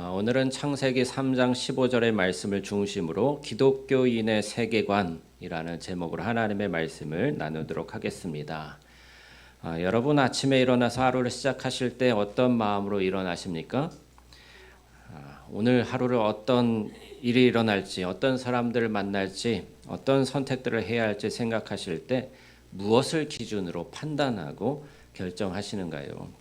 어, 오늘은 창세기 3장 15절의 말씀을 중심으로 기독교인의 세계관이라는 제목으로 하나님의 말씀을 나누도록 하겠습니다. 아, 여러분 아침에 일어나서 하루를 시작하실 때 어떤 마음으로 일어나십니까? 아, 오늘 하루를 어떤 일이 일어날지, 어떤 사람들을 만날지, 어떤 선택들을 해야 할지 생각하실 때 무엇을 기준으로 판단하고 결정하시는가요?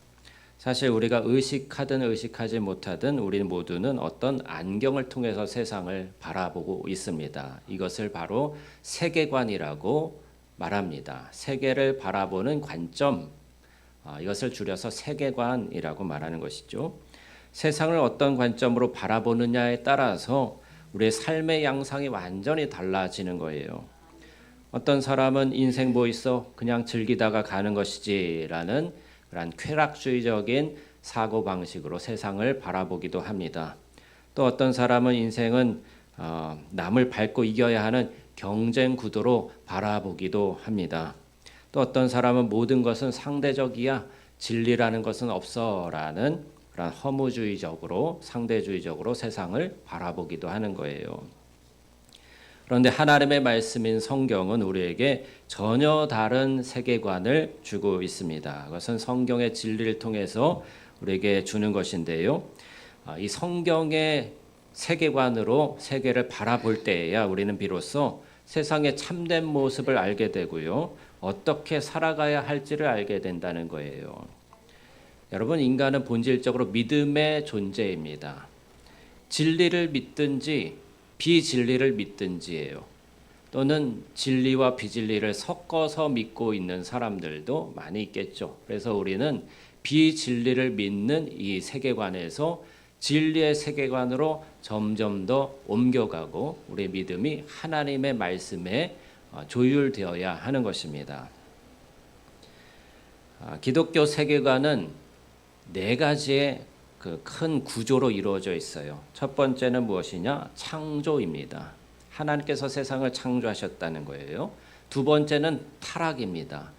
사실 우리가 의식하든 의식하지 못하든 우리 모두는 어떤 안경을 통해서 세상을 바라보고 있습니다. 이것을 바로 세계관이라고 말합니다. 세계를 바라보는 관점, 아, 이것을 줄여서 세계관이라고 말하는 것이죠. 세상을 어떤 관점으로 바라보느냐에 따라서 우리의 삶의 양상이 완전히 달라지는 거예요. 어떤 사람은 인생 뭐 있어 그냥 즐기다가 가는 것이지라는 그런 쾌락주의적인 사고 방식으로 세상을 바라보기도 합니다. 또 어떤 사람은 인생은 어, 남을 밟고 이겨야 하는 경쟁 구도로 바라보기도 합니다. 또 어떤 사람은 모든 것은 상대적이야 진리라는 것은 없어라는 그런 허무주의적으로 상대주의적으로 세상을 바라보기도 하는 거예요. 그런데 하나님의 말씀인 성경은 우리에게 전혀 다른 세계관을 주고 있습니다. 그것은 성경의 진리를 통해서 우리에게 주는 것인데요. 아, 이 성경의 세계관으로 세계를 바라볼 때에야 우리는 비로소 세상의 참된 모습을 알게 되고요. 어떻게 살아가야 할지를 알게 된다는 거예요. 여러분, 인간은 본질적으로 믿음의 존재입니다. 진리를 믿든지 비진리를 믿든지예요. 또는 진리와 비진리를 섞어서 믿고 있는 사람들도 많이 있겠죠. 그래서 우리는 비진리를 믿는 이 세계관에서 진리의 세계관으로 점점 더 옮겨가고 우리의 믿음이 하나님의 말씀에 어, 조율되어야 하는 것입니다. 아, 기독교 세계관은 네 가지의 그 큰 구조로 이루어져 있어요. 첫 번째는 무엇이냐? 창조입니다. 하나님께서 세상을 창조하셨다는 거예요. 두 번째는 타락입니다.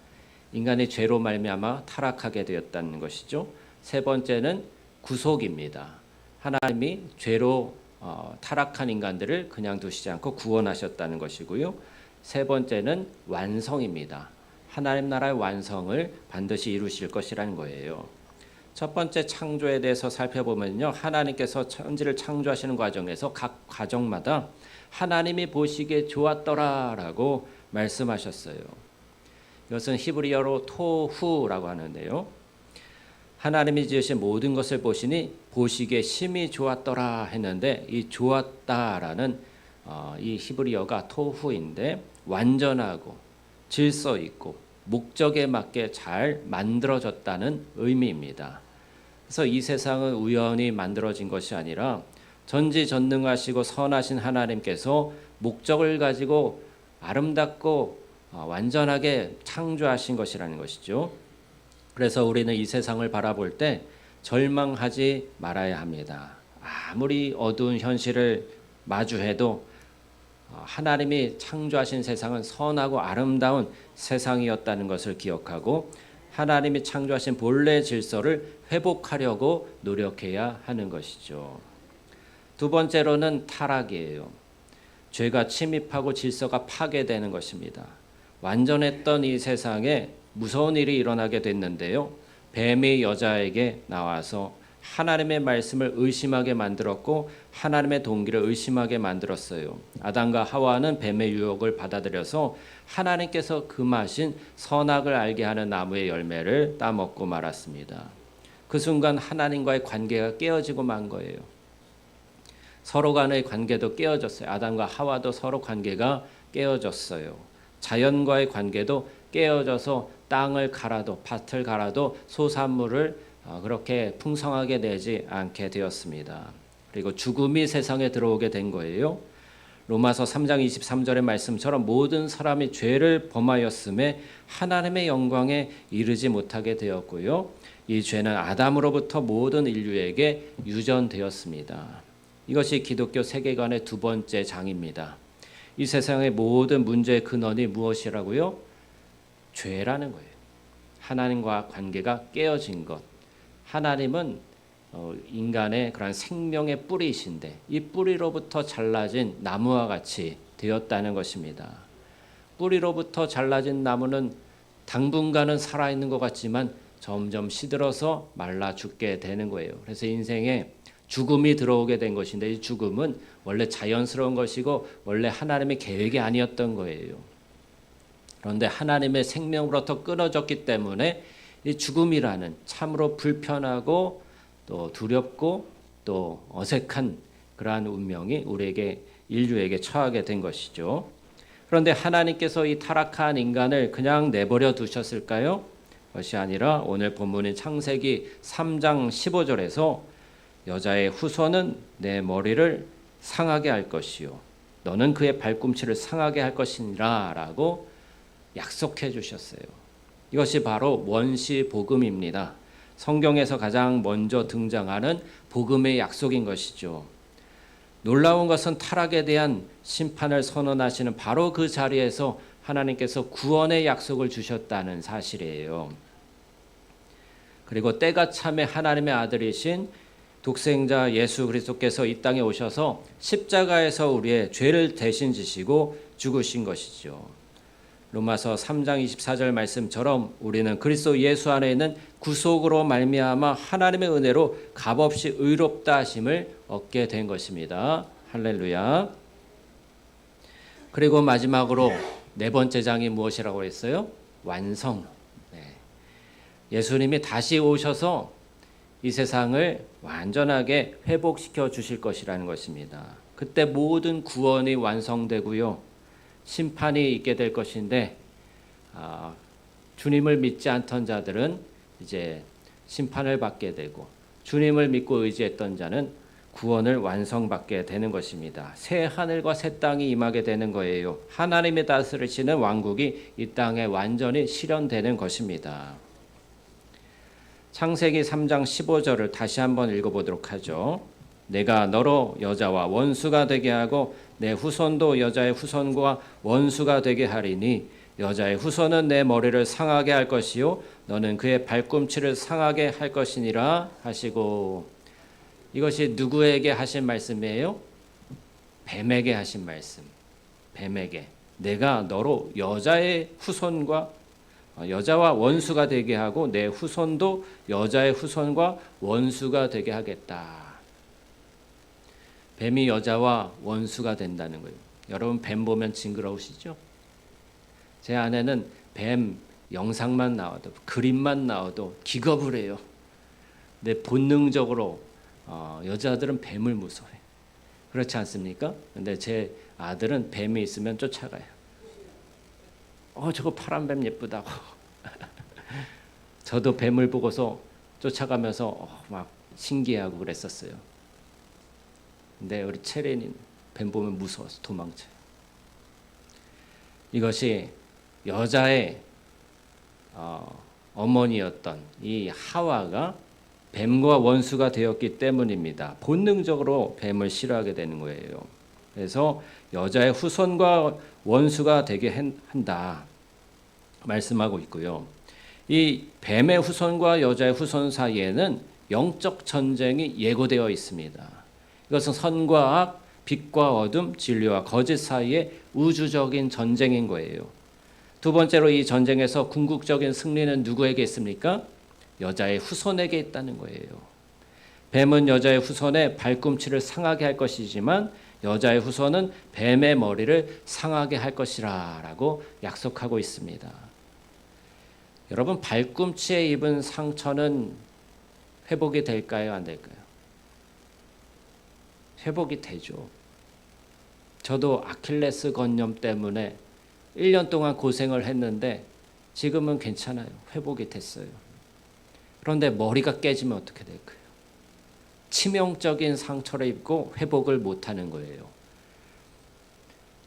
인간이 죄로 말미암아 타락하게 되었다는 것이죠. 세 번째는 구속입니다. 하나님이 죄로 어, 타락한 인간들을 그냥 두시지 않고 구원하셨다는 것이고요. 세 번째는 완성입니다. 하나님 나라의 완성을 반드시 이루실 것이라는 거예요. 첫 번째 창조에 대해서 살펴보면요. 하나님께서 천지를 창조하시는 과정에서 각 가정마다 하나님이 보시기에 좋았더라라고 말씀하셨어요. 이것은 히브리어로 토후라고 하는데요. 하나님이 지으신 모든 것을 보시니 보시기에 심히 좋았더라 했는데 이 좋았다라는 어, 이 히브리어가 토후인데 완전하고 질서 있고 목적에 맞게 잘 만들어졌다는 의미입니다. 그래서 이 세상은 우연히 만들어진 것이 아니라 전지전능하시고 선하신 하나님께서 목적을 가지고 아름답고 어, 완전하게 창조하신 것이라는 것이죠. 그래서 우리는 이 세상을 바라볼 때 절망하지 말아야 합니다. 아무리 어두운 현실을 마주해도 어, 하나님이 창조하신 세상은 선하고 아름다운 세상이었다는 것을 기억하고 하나님이 창조하신 본래 질서를 회복하려고 노력해야 하는 것이죠. 두 번째로는 타락이에요. 죄가 침입하고 질서가 파괴되는 것입니다. 완전했던 이 세상에 무서운 일이 일어나게 됐는데요. 뱀이 여자에게 나와서 하나님의 말씀을 의심하게 만들었고 하나님의 동기를 의심하게 만들었어요. 아담과 하와는 뱀의 유혹을 받아들여서 하나님께서 금하신 선악을 알게 하는 나무의 열매를 따먹고 말았습니다. 그 순간 하나님과의 관계가 깨어지고 만 거예요. 서로 간의 관계도 깨어졌어요. 아담과 하와도 서로 관계가 깨어졌어요. 자연과의 관계도 깨어져서 땅을 갈아도 밭을 갈아도 소산물을 어, 그렇게 풍성하게 내지 않게 되었습니다. 그리고 죽음이 세상에 들어오게 된 거예요. 로마서 3장 23절의 말씀처럼 모든 사람이 죄를 범하였음에 하나님의 영광에 이르지 못하게 되었고요. 이 죄는 아담으로부터 모든 인류에게 유전되었습니다. 이것이 기독교 세계관의 두 번째 장입니다. 이 세상의 모든 문제의 근원이 무엇이라고요? 죄라는 거예요. 하나님과 관계가 깨어진 것. 하나님은 어, 인간의 그런 생명의 뿌리이신데 이 뿌리로부터 잘라진 나무와 같이 되었다는 것입니다. 뿌리로부터 잘라진 나무는 당분간은 살아 있는 것 같지만 점점 시들어서 말라 죽게 되는 거예요. 그래서 인생에 죽음이 들어오게 된 것인데 이 죽음은 원래 자연스러운 것이고 원래 하나님의 계획이 아니었던 거예요. 그런데 하나님의 생명으로부터 끊어졌기 때문에 이 죽음이라는 참으로 불편하고 또 두렵고 또 어색한 그러한 운명이 우리에게 인류에게 처하게 된 것이죠. 그런데 하나님께서 이 타락한 인간을 그냥 내버려 두셨을까요? 것이 아니라 오늘 본문인 창세기 3장 15절에서 여자의 후손은 내 머리를 상하게 할 것이요 너는 그의 발꿈치를 상하게 할 것이니라라고 약속해 주셨어요. 이것이 바로 원시 복음입니다. 성경에서 가장 먼저 등장하는 복음의 약속인 것이죠. 놀라운 것은 타락에 대한 심판을 선언하시는 바로 그 자리에서 하나님께서 구원의 약속을 주셨다는 사실이에요. 그리고 때가 참에 하나님의 아들이신 독생자 예수 그리스도께서 이 땅에 오셔서 십자가에서 우리의 죄를 대신 지시고 죽으신 것이죠. 로마서 3장 24절 말씀처럼 우리는 그리스도 예수 안에 있는 구속으로 말미암아 하나님의 은혜로 값없이 의롭다 하심을 얻게 된 것입니다. 할렐루야. 그리고 마지막으로 네 번째 장이 무엇이라고 했어요? 완성. 네. 예수님이 다시 오셔서 이 세상을 완전하게 회복시켜 주실 것이라는 것입니다. 그때 모든 구원이 완성되고요. 심판이 있게 될 것인데 아, 주님을 믿지 않던 자들은 이제 심판을 받게 되고 주님을 믿고 의지했던 자는 구원을 완성받게 되는 것입니다. 새 하늘과 새 땅이 임하게 되는 거예요. 하나님의 다스리시는 왕국이 이 땅에 완전히 실현되는 것입니다. 창세기 3장 15절을 다시 한번 읽어보도록 하죠. 내가 너로 여자와 원수가 되게 하고 내 후손도 여자의 후손과 원수가 되게 하리니 여자의 후손은 내 머리를 상하게 할 것이요 너는 그의 발꿈치를 상하게 할 것이니라 하시고 이것이 누구에게 하신 말씀이에요? 뱀에게 하신 말씀. 뱀에게 내가 너로 여자의 후손과 어, 여자와 원수가 되게 하고 내 후손도 여자의 후손과 원수가 되게 하겠다. 뱀이 여자와 원수가 된다는 거예요. 여러분 뱀 보면 징그러우시죠? 제 아내는 뱀 영상만 나와도 그림만 나와도 기겁을 해요. 근데 본능적으로 어, 여자들은 뱀을 무서워해. 그렇지 않습니까? 근데 제 아들은 뱀이 있으면 쫓아가요. 어 저거 파란 뱀 예쁘다고. 저도 뱀을 보고서 쫓아가면서 어, 막 신기하고 그랬었어요. 근데 우리 체렌이는 뱀 보면 무서워서 도망쳐요. 이것이 여자의 어, 어머니였던 이 하와가 뱀과 원수가 되었기 때문입니다. 본능적으로 뱀을 싫어하게 되는 거예요. 그래서 여자의 후손과 원수가 되게 한다 말씀하고 있고요. 이 뱀의 후손과 여자의 후손 사이에는 영적 전쟁이 예고되어 있습니다. 이것은 선과 악, 빛과 어둠, 진리와 거짓 사이의 우주적인 전쟁인 거예요. 두 번째로 이 전쟁에서 궁극적인 승리는 누구에게 있습니까? 여자의 후손에게 있다는 거예요. 뱀은 여자의 후손의 발꿈치를 상하게 할 것이지만 여자의 후손은 뱀의 머리를 상하게 할 것이라라고 약속하고 있습니다. 여러분 발꿈치에 입은 상처는 회복이 될까요, 안 될까요? 회복이 되죠. 저도 아킬레스 건염 때문에 1년 동안 고생을 했는데 지금은 괜찮아요. 회복이 됐어요. 그런데 머리가 깨지면 어떻게 될까요? 치명적인 상처를 입고 회복을 못하는 거예요.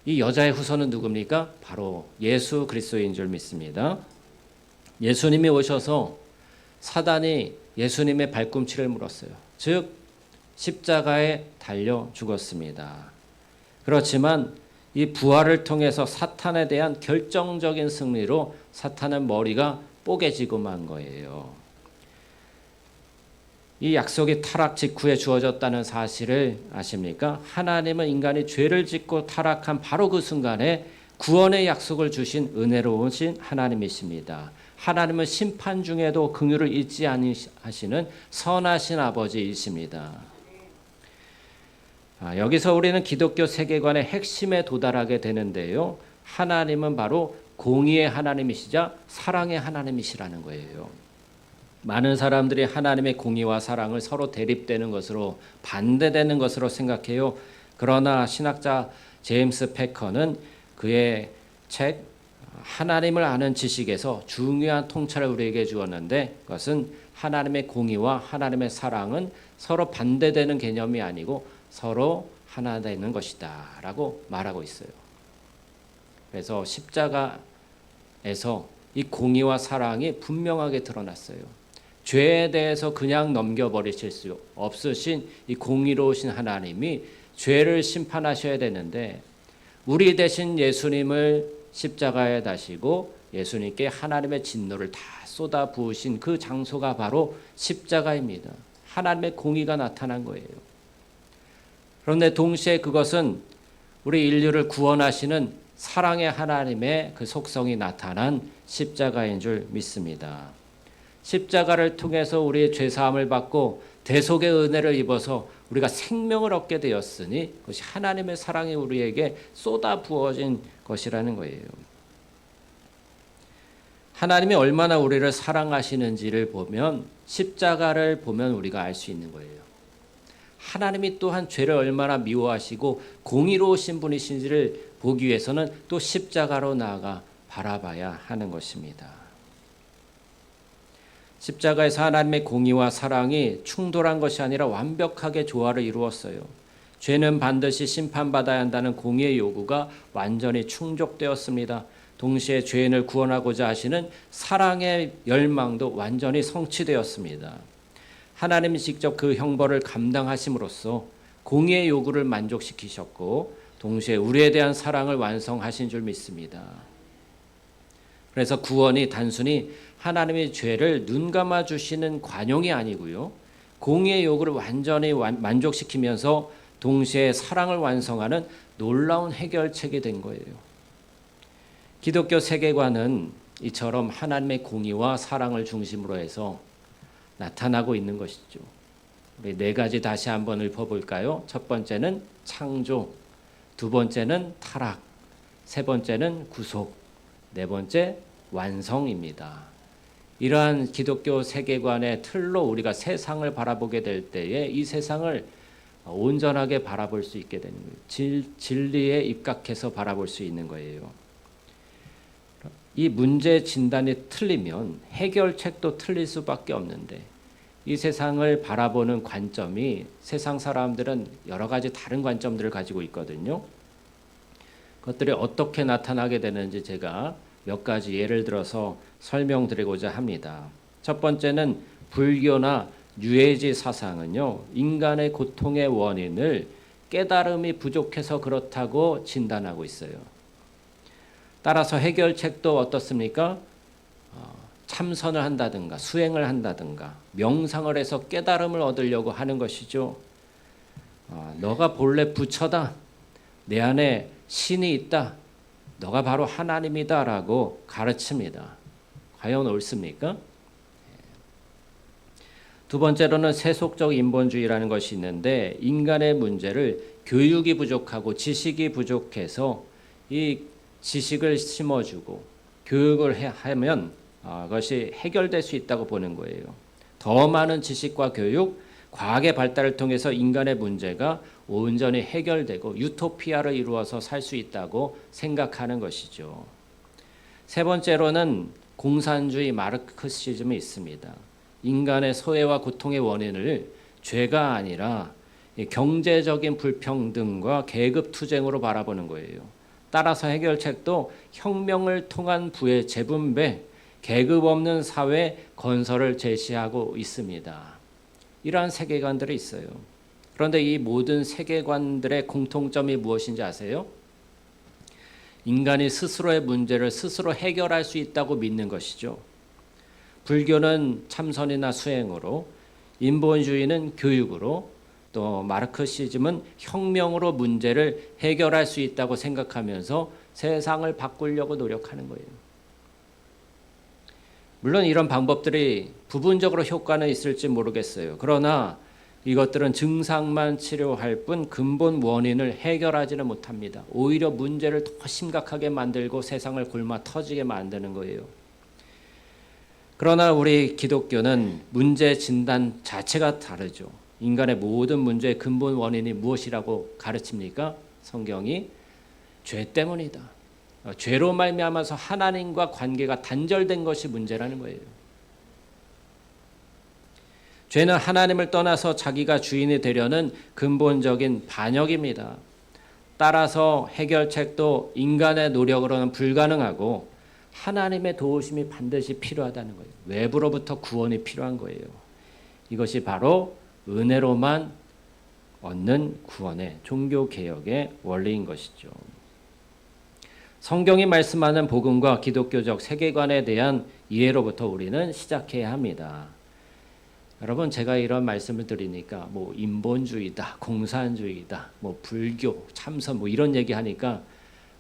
이 여자의 후손은 누굽니까? 바로 예수 그리스도인 줄 믿습니다. 예수님이 오셔서 사단이 예수님의 발꿈치를 물었어요. 즉 십자가에 달려 죽었습니다. 그렇지만 이 부활을 통해서 사탄에 대한 결정적인 승리로 사탄의 머리가 뽀개지고 만 거예요. 이 약속이 타락 직후에 주어졌다는 사실을 아십니까? 하나님은 인간이 죄를 짓고 타락한 바로 그 순간에 구원의 약속을 주신 은혜로우신 하나님이십니다. 하나님은 심판 중에도 긍휼을 잊지 아니하시는 선하신 아버지이십니다. 아, 여기서 우리는 기독교 세계관의 핵심에 도달하게 되는데요. 하나님은 바로 공의의 하나님이시자 사랑의 하나님이시라는 거예요. 많은 사람들이 하나님의 공의와 사랑을 서로 대립되는 것으로 반대되는 것으로 생각해요. 그러나 신학자 제임스 패커는 그의 책 하나님을 아는 지식에서 중요한 통찰을 우리에게 주었는데 그것은 하나님의 공의와 하나님의 사랑은 서로 반대되는 개념이 아니고 서로 하나 되는 것이다 라고 말하고 있어요. 그래서 십자가에서 이 공의와 사랑이 분명하게 드러났어요. 죄에 대해서 그냥 넘겨버리실 수 없으신 이 공의로우신 하나님이 죄를 심판하셔야 되는데 우리 대신 예수님을 십자가에 다시고 예수님께 하나님의 진노를 다 쏟아 부으신 그 장소가 바로 십자가입니다. 하나님의 공의가 나타난 거예요. 그런데 동시에 그것은 우리 인류를 구원하시는 사랑의 하나님의 그 속성이 나타난 십자가인 줄 믿습니다. 십자가를 통해서 우리의 죄 사함을 받고 대속의 은혜를 입어서 우리가 생명을 얻게 되었으니 그것이 하나님의 사랑이 우리에게 쏟아 부어진 것이라는 거예요. 하나님이 얼마나 우리를 사랑하시는지를 보면 십자가를 보면 우리가 알 수 있는 거예요. 하나님이 또한 죄를 얼마나 미워하시고 공의로우신 분이신지를 보기 위해서는 또 십자가로 나아가 바라봐야 하는 것입니다. 십자가에서 하나님의 공의와 사랑이 충돌한 것이 아니라 완벽하게 조화를 이루었어요. 죄는 반드시 심판받아야 한다는 공의의 요구가 완전히 충족되었습니다. 동시에 죄인을 구원하고자 하시는 사랑의 열망도 완전히 성취되었습니다. 하나님이 직접 그 형벌을 감당하심으로써 공의의 요구를 만족시키셨고 동시에 우리에 대한 사랑을 완성하신 줄 믿습니다. 그래서 구원이 단순히 하나님의 죄를 눈 감아 주시는 관용이 아니고요. 공의의 요구를 완전히 만족시키면서 동시에 사랑을 완성하는 놀라운 해결책이 된 거예요. 기독교 세계관은 이처럼 하나님의 공의와 사랑을 중심으로 해서 나타나고 있는 것이죠. 우리 네 가지 다시 한번 읊어볼까요? 첫 번째는 창조, 두 번째는 타락, 세 번째는 구속, 네 번째 완성입니다. 이러한 기독교 세계관의 틀로 우리가 세상을 바라보게 될 때에 이 세상을 온전하게 바라볼 수 있게 되는 거예요. 질, 진리에 입각해서 바라볼 수 있는 거예요. 이 문제 진단이 틀리면 해결책도 틀릴 수밖에 없는데 이 세상을 바라보는 관점이 세상 사람들은 여러 가지 다른 관점들을 가지고 있거든요. 그것들이 어떻게 나타나게 되는지 제가 몇 가지 예를 들어서 설명드리고자 합니다. 첫 번째는 불교나 유해지 사상은요, 인간의 고통의 원인을 깨달음이 부족해서 그렇다고 진단하고 있어요. 따라서 해결책도 어떻습니까? 어, 참선을 한다든가 수행을 한다든가 명상을 해서 깨달음을 얻으려고 하는 것이죠. 어, 너가 본래 부처다. 내 안에 신이 있다. 너가 바로 하나님이다라고 가르칩니다. 과연 옳습니까? 두 번째로는 세속적 인본주의라는 것이 있는데 인간의 문제를 교육이 부족하고 지식이 부족해서 이 지식을 심어주고 교육을 하면 어, 그것이 해결될 수 있다고 보는 거예요. 더 많은 지식과 교육, 과학의 발달을 통해서 인간의 문제가 온전히 해결되고 유토피아를 이루어서 살 수 있다고 생각하는 것이죠. 세 번째로는 공산주의 마르크시즘이 있습니다. 인간의 소외와 고통의 원인을 죄가 아니라 경제적인 불평등과 계급 투쟁으로 바라보는 거예요. 따라서 해결책도 혁명을 통한 부의 재분배, 계급 없는 사회 건설을 제시하고 있습니다. 이러한 세계관들이 있어요. 그런데 이 모든 세계관들의 공통점이 무엇인지 아세요? 인간이 스스로의 문제를 스스로 해결할 수 있다고 믿는 것이죠. 불교는 참선이나 수행으로 인본주의는 교육으로 또 마르크시즘은 혁명으로 문제를 해결할 수 있다고 생각하면서 세상을 바꾸려고 노력하는 거예요. 물론 이런 방법들이 부분적으로 효과는 있을지 모르겠어요. 그러나 이것들은 증상만 치료할 뿐 근본 원인을 해결하지는 못합니다. 오히려 문제를 더 심각하게 만들고 세상을 골마 터지게 만드는 거예요. 그러나 우리 기독교는 문제 진단 자체가 다르죠. 인간의 모든 문제의 근본 원인이 무엇이라고 가르칩니까? 성경이 죄 때문이다. 어, 죄로 말미암아서 하나님과 관계가 단절된 것이 문제라는 거예요. 죄는 하나님을 떠나서 자기가 주인이 되려는 근본적인 반역입니다. 따라서 해결책도 인간의 노력으로는 불가능하고 하나님의 도우심이 반드시 필요하다는 거예요. 외부로부터 구원이 필요한 거예요. 이것이 바로 은혜로만 얻는 구원의 종교 개혁의 원리인 것이죠. 성경이 말씀하는 복음과 기독교적 세계관에 대한 이해로부터 우리는 시작해야 합니다. 여러분 제가 이런 말씀을 드리니까 뭐 인본주의다, 공산주의다, 뭐 불교, 참선 뭐 이런 얘기 하니까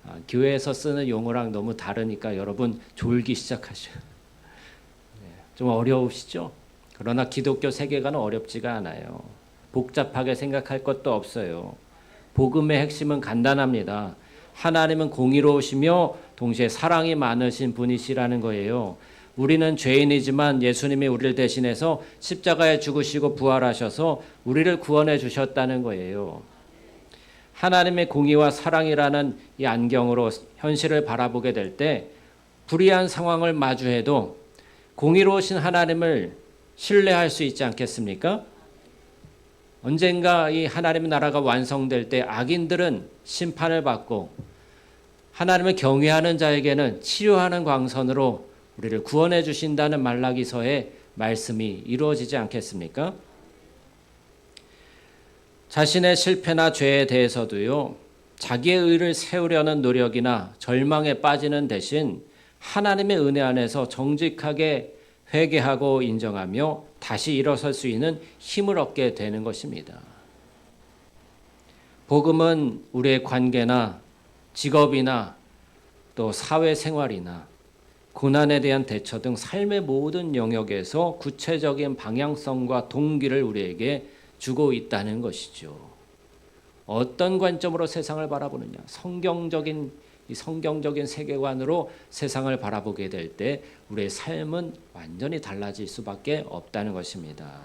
아, 교회에서 쓰는 용어랑 너무 다르니까 여러분 졸기 시작하셔요. 네, 좀 어려우시죠? 그러나 기독교 세계관은 어렵지가 않아요. 복잡하게 생각할 것도 없어요. 복음의 핵심은 간단합니다. 하나님은 공의로우시며 동시에 사랑이 많으신 분이시라는 거예요. 우리는 죄인이지만 예수님이 우리를 대신해서 십자가에 죽으시고 부활하셔서 우리를 구원해 주셨다는 거예요. 하나님의 공의와 사랑이라는 이 안경으로 현실을 바라보게 될 때 불의한 상황을 마주해도 공의로우신 하나님을 신뢰할 수 있지 않겠습니까? 언젠가 이 하나님의 나라가 완성될 때 악인들은 심판을 받고 하나님을 경외하는 자에게는 치료하는 광선으로 우리를 구원해 주신다는 말라기서의 말씀이 이루어지지 않겠습니까? 자신의 실패나 죄에 대해서도요. 자기의 의를 세우려는 노력이나 절망에 빠지는 대신 하나님의 은혜 안에서 정직하게 회개하고 인정하며 다시 일어설 수 있는 힘을 얻게 되는 것입니다. 복음은 우리의 관계나 직업이나 또 사회생활이나 고난에 대한 대처 등 삶의 모든 영역에서 구체적인 방향성과 동기를 우리에게 주고 있다는 것이죠. 어떤 관점으로 세상을 바라보느냐? 성경적인 이 성경적인 세계관으로 세상을 바라보게 될 때 우리의 삶은 완전히 달라질 수밖에 없다는 것입니다.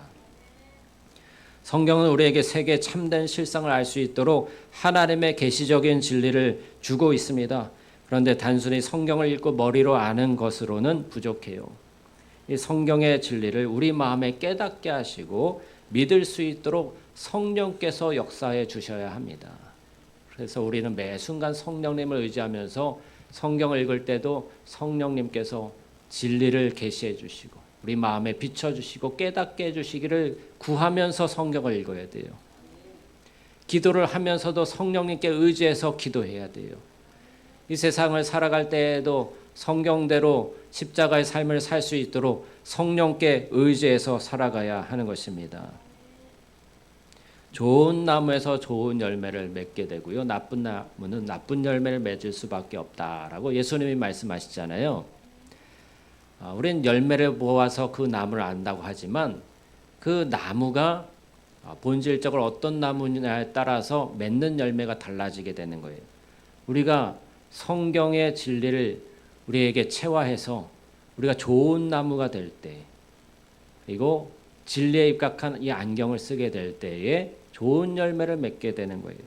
성경은 우리에게 세계 참된 실상을 알 수 있도록 하나님의 계시적인 진리를 주고 있습니다. 그런데 단순히 성경을 읽고 머리로 아는 것으로는 부족해요. 이 성경의 진리를 우리 마음에 깨닫게 하시고 믿을 수 있도록 성령께서 역사해 주셔야 합니다. 그래서 우리는 매 순간 성령님을 의지하면서 성경을 읽을 때도 성령님께서 진리를 계시해 주시고 우리 마음에 비춰 주시고 깨닫게 해 주시기를 구하면서 성경을 읽어야 돼요. 기도를 하면서도 성령님께 의지해서 기도해야 돼요. 이 세상을 살아갈 때에도 성경대로 십자가의 삶을 살 수 있도록 성령께 의지해서 살아가야 하는 것입니다. 좋은 나무에서 좋은 열매를 맺게 되고요. 나쁜 나무는 나쁜 열매를 맺을 수밖에 없다라고 예수님이 말씀하시잖아요. 아, 우리는 열매를 모아서 그 나무를 안다고 하지만 그 나무가 아, 본질적으로 어떤 나무냐에 따라서 맺는 열매가 달라지게 되는 거예요. 우리가 성경의 진리를 우리에게 체화해서 우리가 좋은 나무가 될 때, 그리고 진리에 입각한 이 안경을 쓰게 될 때에 좋은 열매를 맺게 되는 거예요.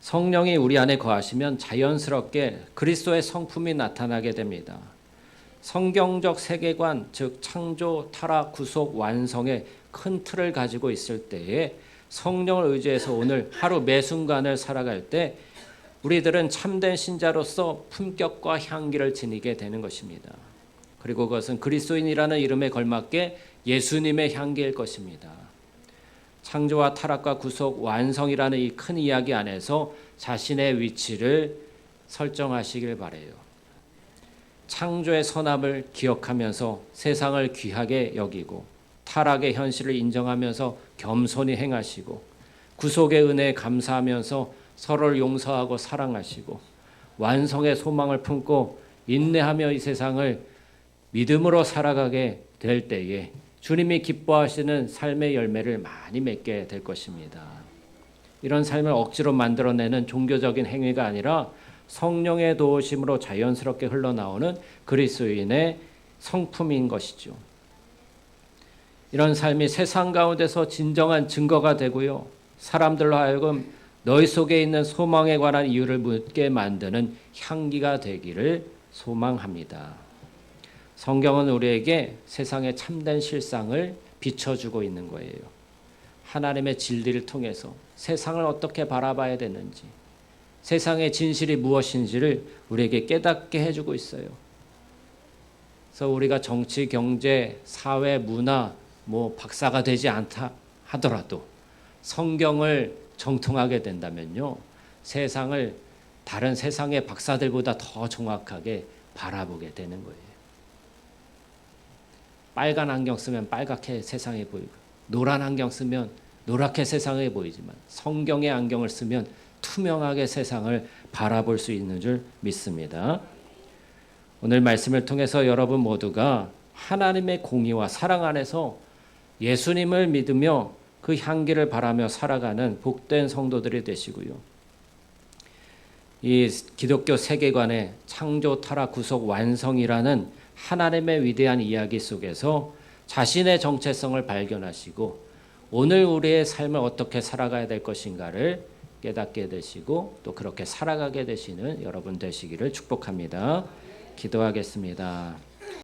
성령이 우리 안에 거하시면 자연스럽게 그리스도의 성품이 나타나게 됩니다. 성경적 세계관, 즉 창조, 타락, 구속, 완성의 큰 틀을 가지고 있을 때에 성령을 의지해서 오늘 하루 매 순간을 살아갈 때 우리들은 참된 신자로서 품격과 향기를 지니게 되는 것입니다. 그리고 그것은 그리스도인이라는 이름에 걸맞게 예수님의 향기일 것입니다. 창조와 타락과 구속, 완성이라는 이 큰 이야기 안에서 자신의 위치를 설정하시길 바래요. 창조의 선함을 기억하면서 세상을 귀하게 여기고 타락의 현실을 인정하면서 겸손히 행하시고 구속의 은혜에 감사하면서 서로를 용서하고 사랑하시고 완성의 소망을 품고 인내하며 이 세상을 믿음으로 살아가게 될 때에 주님이 기뻐하시는 삶의 열매를 많이 맺게 될 것입니다. 이런 삶을 억지로 만들어내는 종교적인 행위가 아니라 성령의 도우심으로 자연스럽게 흘러나오는 그리스도인의 성품인 것이죠. 이런 삶이 세상 가운데서 진정한 증거가 되고요. 사람들로 하여금 너희 속에 있는 소망에 관한 이유를 묻게 만드는 향기가 되기를 소망합니다. 성경은 우리에게 세상의 참된 실상을 비춰주고 있는 거예요. 하나님의 진리를 통해서 세상을 어떻게 바라봐야 되는지, 세상의 진실이 무엇인지를 우리에게 깨닫게 해주고 있어요. 그래서 우리가 정치, 경제, 사회, 문화, 뭐 박사가 되지 않다 하더라도 성경을 정통하게 된다면요. 세상을 다른 세상의 박사들보다 더 정확하게 바라보게 되는 거예요. 빨간 안경 쓰면 빨갛게 세상에 보이고 노란 안경 쓰면 노랗게 세상에 보이지만 성경의 안경을 쓰면 투명하게 세상을 바라볼 수 있는 줄 믿습니다. 오늘 말씀을 통해서 여러분 모두가 하나님의 공의와 사랑 안에서 예수님을 믿으며 그 향기를 바라며 살아가는 복된 성도들이 되시고요. 이 기독교 세계관의 창조, 타락, 구속, 완성이라는 하나님의 위대한 이야기 속에서 자신의 정체성을 발견하시고 오늘 우리의 삶을 어떻게 살아가야 될 것인가를 깨닫게 되시고 또 그렇게 살아가게 되시는 여러분 되시기를 축복합니다. 기도하겠습니다.